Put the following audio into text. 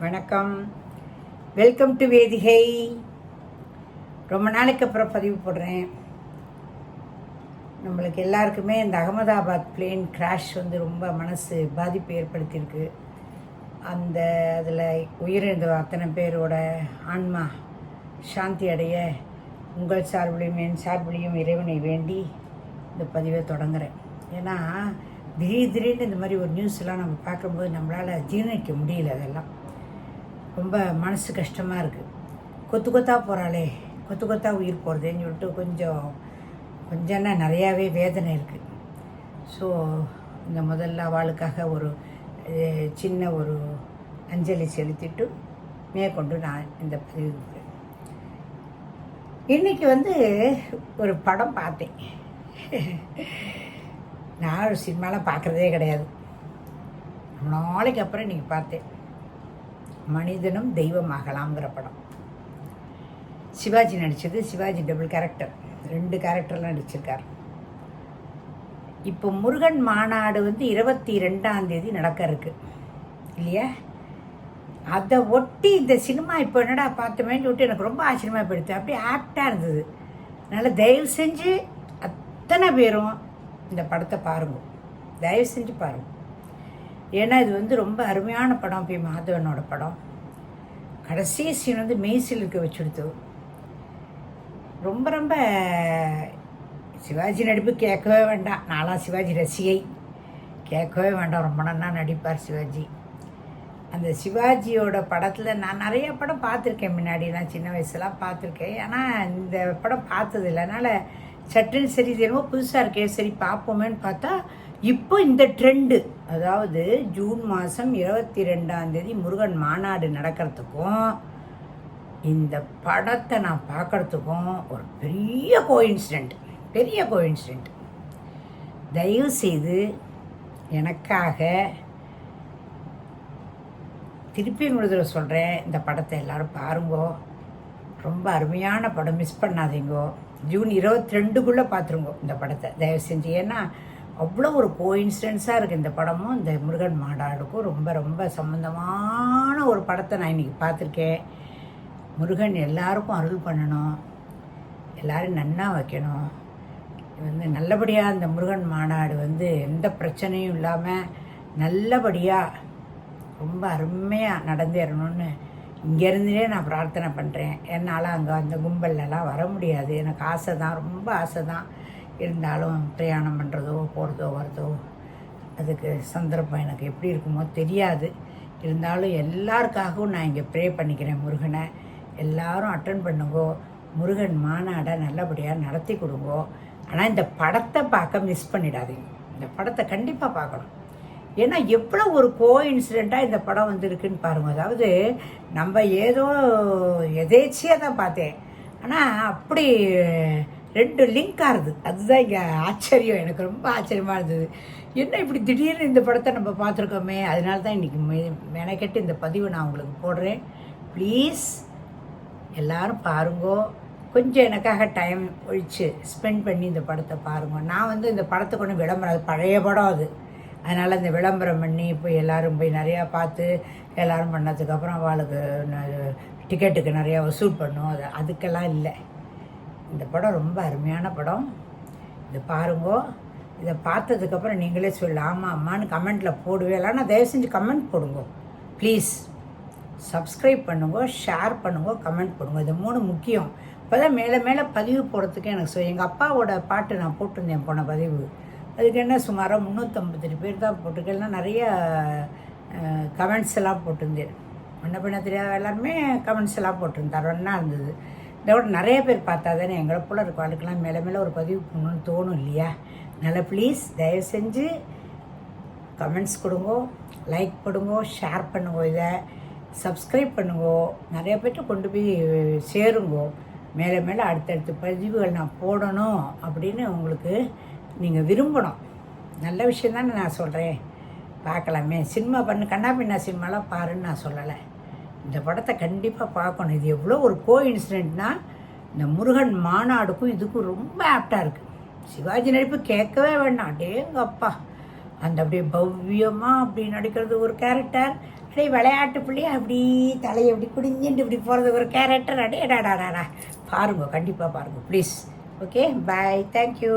வணக்கம். Welcome to Vedhigai. ரொம்ப நாளைக்கு அப்புறம் பதிவு போடுறேன். நம்மளுக்கு எல்லாருக்குமே இந்த அகமதாபாத் பிளேன் கிராஷ் வந்து ரொம்ப மனசு பாதிப்பு ஏற்படுத்தியிருக்கு. அந்த அதில் உயிரிழந்த அத்தனை பேரோட ஆன்மா சாந்தி அடைய உங்கள் சார்பிலையும் என் சார்பிலையும் இறைவனை வேண்டி இந்த பதிவை தொடங்குகிறேன் ஏன்னா திடீர் திடீர்னு இந்த மாதிரி ஒரு நியூஸ்லாம் நம்ம பார்க்கும்போது நம்மளால் ஜீரணிக்க முடியல அதெல்லாம். ரொம்ப மனசு கஷ்டமாக இருக்குது கொத்து கொத்தா போகிறாளே கொத்து கொத்தா உயிர் போகிறதேன்னு சொல்லிட்டு கொஞ்சம் கொஞ்சம்னா நிறையாவே வேதனை இருக்குது ஸோ இந்த முதல்ல அவளுக்காக ஒரு சின்ன ஒரு அஞ்சலி செலுத்திட்டு மேற்கொண்டு நான் இந்த பதிவு இன்றைக்கி வந்து ஒரு படம் பார்த்தேன். நான் ஒரு சினிமாலாம் பார்க்குறதே கிடையாது. நாளைக்கு அப்புறம் இன்னைக்கு பார்த்தேன். மனிதனும் தெய்வமாகலாம்ங்கிற படம். சிவாஜி நடித்தது சிவாஜி டபுள் கேரக்டர். ரெண்டு கேரக்டர்லாம் நடிச்சிருக்கார். இப்போ முருகன் மாநாடு வந்து இருபத்தி ரெண்டாம் தேதி நடக்க இருக்கு. இல்லையா? அதை ஒட்டி இந்த சினிமா இப்போ என்னடா பார்த்தோமேன்னு சொல்லிட்டு எனக்கு ரொம்ப ஆச்சரியமாக போயிடுது அப்படியே ஆப்டாக இருந்தது. அதனால் தயவு செஞ்சு அத்தனை பேரும் இந்த படத்தை பாருங்கள் தயவு செஞ்சு பாருங்கள் ஏன்னா இது வந்து ரொம்ப அருமையான படம் பி. மாதவனோட படம். கடைசி சீன் வந்து மெய்சில் இருக்க வச்சுடுத்து. ரொம்ப ரொம்ப சிவாஜி நடிப்பு கேட்கவே வேண்டாம். நான்லாம் சிவாஜி ரசிகை. கேட்கவே வேண்டாம். ரொம்ப நன்னா நடிப்பார் சிவாஜி. அந்த சிவாஜியோட படத்தில் நான் நிறைய படம் பார்த்துருக்கேன். முன்னாடி நான் சின்ன வயசுலாம் பார்த்துருக்கேன். ஆனால் இந்த படம் பார்த்தது இல்லை அதனால் சட்டுன்னு சரி தெரியுமோ புதுசாக இருக்கே. சரி பார்ப்போமேன்னு பார்த்தா இப்போ இந்த ட்ரெண்டு அதாவது ஜூன் மாதம் இருபத்தி ரெண்டாம் தேதி முருகன் மாநாடு நடக்கிறதுக்கும் இந்த படத்தை நான் பார்க்கறதுக்கும் ஒரு பெரிய கோயின்சிடெண்ட் பெரிய கோயின்சிடெண்ட் தயவு செய்து எனக்காக திருப்பி ஒரு சொல்கிறேன் இந்த படத்தை எல்லாரும் பாருங்கோ. ரொம்ப அருமையான படம் மிஸ் பண்ணாதீங்கோ. ஜூன் இருபத்தி ரெண்டுக்குள்ளே பார்த்துருங்க இந்த படத்தை. தயவு செஞ்சு ஏன்னா அவ்வளோ ஒரு கோயின்சிடென்ஸாக இருக்குது இந்த படமும் இந்த முருகன் மாடாளுக்கும் ரொம்ப ரொம்ப சம்மந்தமான ஒரு படத்தை நான் இன்றைக்கி பார்த்துருக்கேன் முருகன் எல்லாருக்கும் அருள் பண்ணணும் எல்லாரும் நன்னா வைக்கணும். வந்து நல்லபடியாக இந்த முருகன் மாநாடு வந்து எந்த பிரச்சனையும் இல்லாமல் நல்லபடியாக ரொம்ப அருமையாக நடந்தேறணும்னு இங்கேருந்துனே நான் பிரார்த்தனை பண்ணுறேன் என்னால் அங்கே அந்த கும்பல்லலாம் வர முடியாது. எனக்கு ஆசை தான் ரொம்ப ஆசை தான் இருந்தாலும் பிரயாணம் பண்ணுறதோ போகிறதோ வரதோ அதுக்கு சந்தர்ப்பம் எனக்கு எப்படி இருக்குமோ தெரியாது. இருந்தாலும் எல்லாருக்காகவும் நான் இங்கே ப்ரே பண்ணிக்கிறேன் முருகனை. எல்லாரும் அட்டன் பண்ணுங்கோ. முருகன் மாநாடை நல்லபடியாக நடத்தி கொடுங்கோ. ஆனால் இந்த படத்தை பார்க்க மிஸ் பண்ணிடாதீங்க. இந்த படத்தை கண்டிப்பாக பார்க்கணும். ஏன்னா எவ்வளோ ஒரு கோ இன்சிடெண்ட்டாக இந்த படம் வந்திருக்குன்னு பாருங்கள் அதாவது நம்ம ஏதோ எதேச்சியாக தான் பார்த்தேன். ஆனால் அப்படி ரெண்டு லிங்க் ஆகுது அதுதான் இங்கே ஆச்சரியம். எனக்கு ரொம்ப ஆச்சரியமாக இருந்தது. என்ன இப்படி திடீர்னு இந்த படத்தை நம்ம பார்த்துருக்கோமே? அதனால தான் இன்றைக்கி மெனக்கெட்டு இந்த பதிவு நான் உங்களுக்கு போடுறேன். ப்ளீஸ் எல்லாரும் பாருங்கோ. கொஞ்சம் எனக்காக டைம் ஒழிச்சு ஸ்பெண்ட் பண்ணி இந்த படத்தை பாருங்க. நான் வந்து இந்த படத்துக்கு ஒன்றும் விளம்பரம் அது பழைய படம் அது. அதனால் இந்த விளம்பரம் பண்ணி போய் எல்லோரும் போய் நிறையா பார்த்து எல்லோரும் பண்ணதுக்கப்புறம் அவளுக்கு ந- டிக்கெட்டுக்கு நிறையா வசூல் பண்ணும். அது அதுக்கெல்லாம் இல்லை. இந்த படம் ரொம்ப அருமையான படம். இது பாருங்கோ. இதை பார்த்ததுக்கப்புறம் நீங்களே சொல்லு ஆமாம் அம்மான்னு கமெண்ட்டில் போடுவேலாம் இல்லைன்னா தயவு செஞ்சு கமெண்ட் போடுங்க. ப்ளீஸ் சப்ஸ்கிரைப் பண்ணுங்க ஷேர் பண்ணுங்க கமெண்ட் பண்ணுங்க இது மூணு முக்கியம். இப்போ தான் மேலே மேலே பதிவு போடுறதுக்கு எனக்கு எங்கள் அப்பாவோட பாட்டு நான் போட்டிருந்தேன் போன பதிவு. அதுக்கு என்ன சுமாராக முந்நூற்றம்பத்தெட்டு பேர் தான் போட்டிருக்கேன் நிறைய கமெண்ட்ஸ் எல்லாம் போட்டிருந்தேன் முன்ன பின்ன தெரியாத எல்லாருமே கமெண்ட்ஸ் எல்லாம் போட்டிருந்தார். ஒன்றா இருந்தது. இதை விட நிறைய பேர் பார்த்தா தானே எங்களை போல இருக்கும். அதுக்கெல்லாம் மேலே மேலே ஒரு பதிவு பண்ணணும்னு தோணும் இல்லையா? அதனால் ப்ளீஸ் தயவு செஞ்சு கமெண்ட்ஸ் கொடுங்கோ லைக் பண்ணுங்கோ ஷேர் பண்ணுங்கோ இதை சப்ஸ்கிரைப் பண்ணுங்கோ. நிறைய பேர்கிட்ட கொண்டு போய் சேருங்கோ. மேலே மேலே அடுத்தடுத்த பதிவுகள் நான் போடணும் அப்படின்னு உங்களுக்கு நீங்கள் விரும்பணும். நல்ல விஷயம் தானே நான் சொல்கிறேன் பார்க்கலாமே. சினிமா பண்ணு கண்ணா பின்னா சினிமாலாம் பாருன்னு நான் சொல்லலை. இந்த படத்தை கண்டிப்பாக பார்க்கணும். இது எவ்வளோ ஒரு கோ இன்சிடென்ட்னா இந்த முருகன் மாநாடுக்கும் இதுக்கும் ரொம்ப ஆப்டாக இருக்குது சிவாஜி நடிப்பு கேட்கவே வேண்டாம். டேங்க அப்பா அந்த அப்படியே பவ்யமாக அப்படி நடிக்கிறது ஒரு கேரக்டர் அப்படியே விளையாட்டு பிள்ளையே அப்படி தலையை அப்படி குடிஞ்சிட்டு இப்படி போகிறது ஒரு கேரக்டர் அடே டாடா பாருங்க கண்டிப்பாக பாருங்கள் ப்ளீஸ் ஓகே பாய் தேங்க்யூ